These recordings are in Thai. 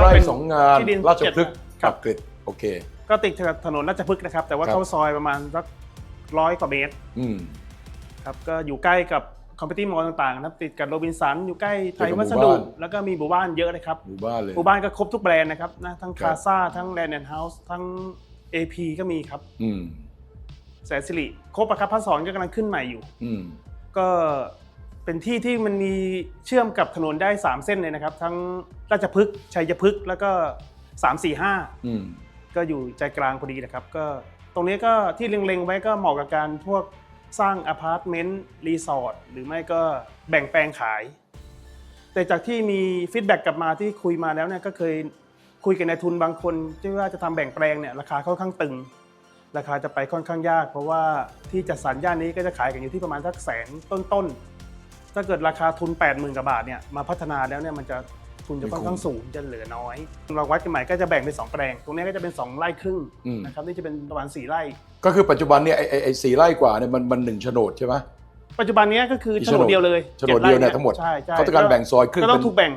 ไร่ก็เป็นสองงานที่ดินราชพฤกษ์เจ็ดกับกฤษโอเค ก็ติดกับถนนราชพฤกษ์นะครับ แต่ว่าครับ เข้าซอยประมาณสักร้อยกว่าเมตรอืม ครับก็อยู่ใกล้กับคอมเพ t ตี้มอลต่างๆนะครับติดกับโรบินสันอยู่ใกล้ไทยติดกับวัสหมู่ดุบ้าน แล้วก็มีหมู่บ้านเยอะเลยครับ หมู่บ้านเลย หมู่บ้านก็ครบทุกแบรนด์นะครับนะทั้งครัคาบซาทั้งแลนด์แอนด์เฮาส์ทั้ง AP ก็มีครับ อืมแสนสิริครบอะครับพระสอนก็กำลังขึ้นใหม่อยู่ อืมก็ เป็นที่ที่มันมีเชื่อมกับถนนได้ 3 เส้นเลยนะครับ ทั้งราชพฤกษ์ชัยพฤกษ์แล้วก็ 3 4 5อืมก็อยู่ใจกลางพอดีนะครับ ก็ตรงนี้ก็ที่เล็งๆไว้ก็เหมาะกับการพวกสร้างอพาร์ตเมนต์รีสอร์ทหรือไม่ก็แบ่งแปลงขาย แต่จากที่มีฟีดแบ็กกลับมาที่คุยมาแล้วเนี่ยก็เคยคุยกับนายทุนบางคนที่ว่าจะทำแบ่งแปลงเนี่ยราคาค่อนข้างตึง ราคาจะไปค่อนข้างยาก เพราะว่าที่จัดสรรย่านนี้ก็จะขายกันอยู่ที่ประมาณสักแสนต้นๆ ถ้าเกิดราคาทุน 8 0,000กว่าบาทเนี่ยมาพัฒนาแล้วเนี่ยมันจะทุนจะค่อนข้างสูงจะเหลือน้อย เราวัดกันใหม่ก็จะแบ่งเป็น2แปลง ตรงนี้ก็จะเป็น 2 ไร่ครึ่งอืม นะครับนี่จะเป็นประมาณ4ไร่ ก็คือปัจจุบันเนี่ยไอ้ไอ้ไอ้สี่ไร่กว่าเนี่ยมันมันหนึ่งโฉนดใช่ไหม ปัจจุบันนี้ก็คืออีกโฉนดเดียวเลยโฉนดเดียวเนี่ยทั้งหมดใช่ใช่เขาต้องการแบ่งซอยครึ่งก็ต้องเป็นถูกแบ่ง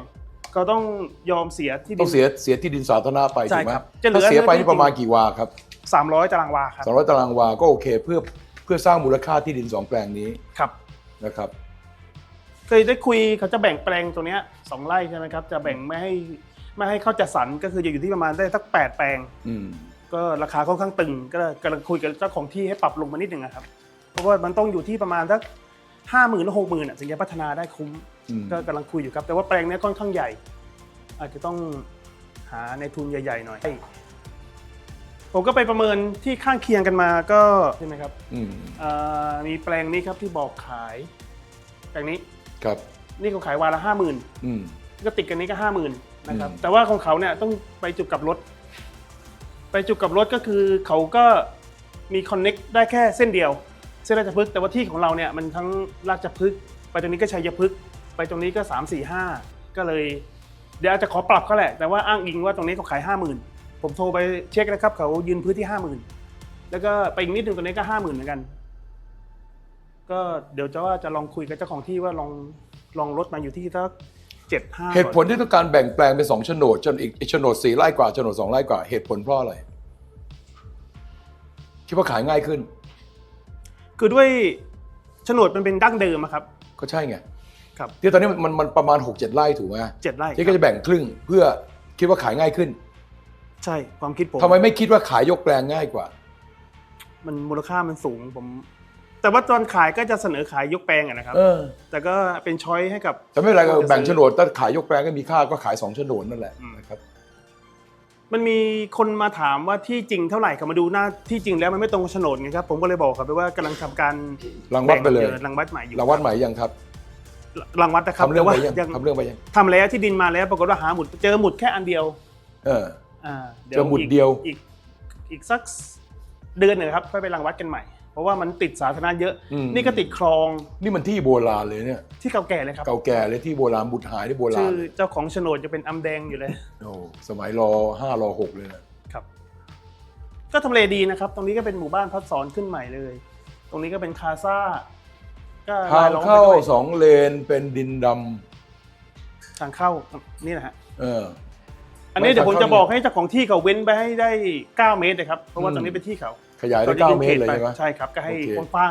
ก็ต้องยอมเสียที่ดิต้องเสียเสียที่ดินสาธารณะไปใช่ถูกไหมครับจะเหลือ ถ้าเสียไปเนื้อที่นี่ประมาณกี่วาครับสามร้อยตารางวาครับสองร้อยตารางวาก็โอเคเพื่อเพื่อสร้างมูลค่าที่ดินสองแปลงนี้ครับ นะครับ เคยได้คุยเขาจะแบ่งแปลงตรงเนี้ยสองไร่ใช่ไหมครับ จะแบ่งไม่ให้ไม่ให้เข้าจัดสรรก็คือจะอยู่ที่ประมาณได้สักแปดแปลง อืมก็ราคาค่อนข้างตึง ก็กำลังคุยกับเจ้าของที่ให้ปรับลงมานิดหนึ่งนะครับ เพราะว่ามันต้องอยู่ที่ประมาณสักห้าหมื่นหรือหกหมื่นถึงจะพัฒนาได้คุ้ม อืมก็กำลังคุยอยู่ครับ แต่ว่าแปลงเนี้ยค่อนข้างใหญ่ อาจจะต้องหาในทุนใหญ่ๆหน่อยผมก็ไปประเมินที่ข้างเคียงกันมาก็ใช่ไหมครับอืม เอ่อมีแปลงนี้ครับที่บอกขาย แปลงนี้ครับนี่เขาขายวาละห้าหมื่นอืม ก็ติดกันนี้ก็ห้าหมื่นนะครับ อืม แต่ว่าของเขาเนี่ยต้องไปจุดกลับรถ ไปจุดกลับรถก็คือเขาก็มีคอนเน็กได้แค่เส้นเดียว เส้นราชพฤกษ์แต่ว่าที่ของเราเนี่ยมันทั้งราชพฤกษ์ไปตรงนี้ก็ชัยพฤกษ์ไปตรงนี้ก็สามสี่ห้าก็เลย เดี๋ยวอาจจะขอปรับเขาแหละ แต่ว่าอ้างอิงว่าตรงนี้เขาขายห้าหมื่นผมโทรไปเช็คนะครับเขายืนพื้นที่ห้าหมื่นแล้วก็ไปอีกนิดหนึ่งตรงนี้ก็ห้าหมื่นเหมือนกัน ก็เดี๋ยวจะว่าจะลองคุยกับเจ้าของที่ว่าลองลองลดมาอยู่ที่สักเจ็ดห้าเหตุผลที่ต้องการแบ่งแปลงเป็นสองโฉนดจนอีกอีกโฉนดสี่ไร่กว่าโฉนดสองไร่กว่าเหตุผลเพราะอะไรคิดว่าขายง่ายขึ้น คือด้วยโฉนดมันเป็นดั้งเดิมอะครับ ก็ใช่ไงครับที่ตอนนี้มันมันประมาณ6กเจ็ดไร่ถูกไหมเจ็ดไร่ที่ก็จะแบ่งครึ่งเพื่อคิดว่าขายง่ายขึ้นใช่ความคิดผมทำไมไม่คิดว่าขายยกแปลงง่ายกว่า มันมูลค่ามันสูงผม แต่ว่าตอนขายก็จะเสนอขายยกแปลงอะนะครับ เออ แต่ก็เป็นช้อยให้กับ แต่ไม่เป็นไรก็คนจะซื้อแบ่งโฉนดถ้าขายยกแปลงก็มีค่าก็ขายสองโฉนดนั่นแหละอืมนะครับ มันมีคนมาถามว่าที่จริงเท่าไหร่เขามาดูหน้าที่จริงแล้วมันไม่ตรงกับโฉนดไงครับ ผมก็เลยบอกครับไปว่ากำลังทำการรังวัดไปเลย แบ่งรังวัดใหม่อยู่รางวัดใหม่ยังครับรังวัดนะครับทำเรื่องแต่ว่าไปยังยังทำเรื่องไปยังทำแล้วที่ดินมาแล้วปรากฏว่าหาหมุดเจอหมุดแค่อันเดียว เออ อ่าเจอหมุดเดียว อีกอีกสักเดือนหนึ่งครับค่อยไปรังวัดกันใหม่ เพราะว่ามันติดสาธารณะเยอะ อืม นี่ก็ติดคลองนี่มันที่โบราณเลยเนี่ย ที่เก่าแก่เลยครับ เก่าแก่เลยที่โบราณบุตรหายที่โบราชื่ณอเจ้าของโฉนดจะเป็นอำแดงอยู่เลยโอ้สมัยรอห้ารอหกเลยนะครับ ก็ทำเลดีนะครับ ตรงนี้ก็เป็นหมู่บ้านพัดสอนขึ้นใหม่เลย ตรงนี้ก็เป็นคาซ่าก็ทางล้อมไปเข้าด้วยสองเลนเป็นดินดทางเข้านี่นะฮะำเออ อันนี้ไม่เดี๋ยวผมทางเข้าจะบอกให้เจ้าของที่เขาเว้นไปให้ได้ 9 เมตรเลยครับ เพราะว่าอืม ตรงนี้เป็นที่เขา ขยายได้ขเก้ายื่นเมตรเลยขใช่ไหมใช่ครับ ก็ให้โอเคกว้าง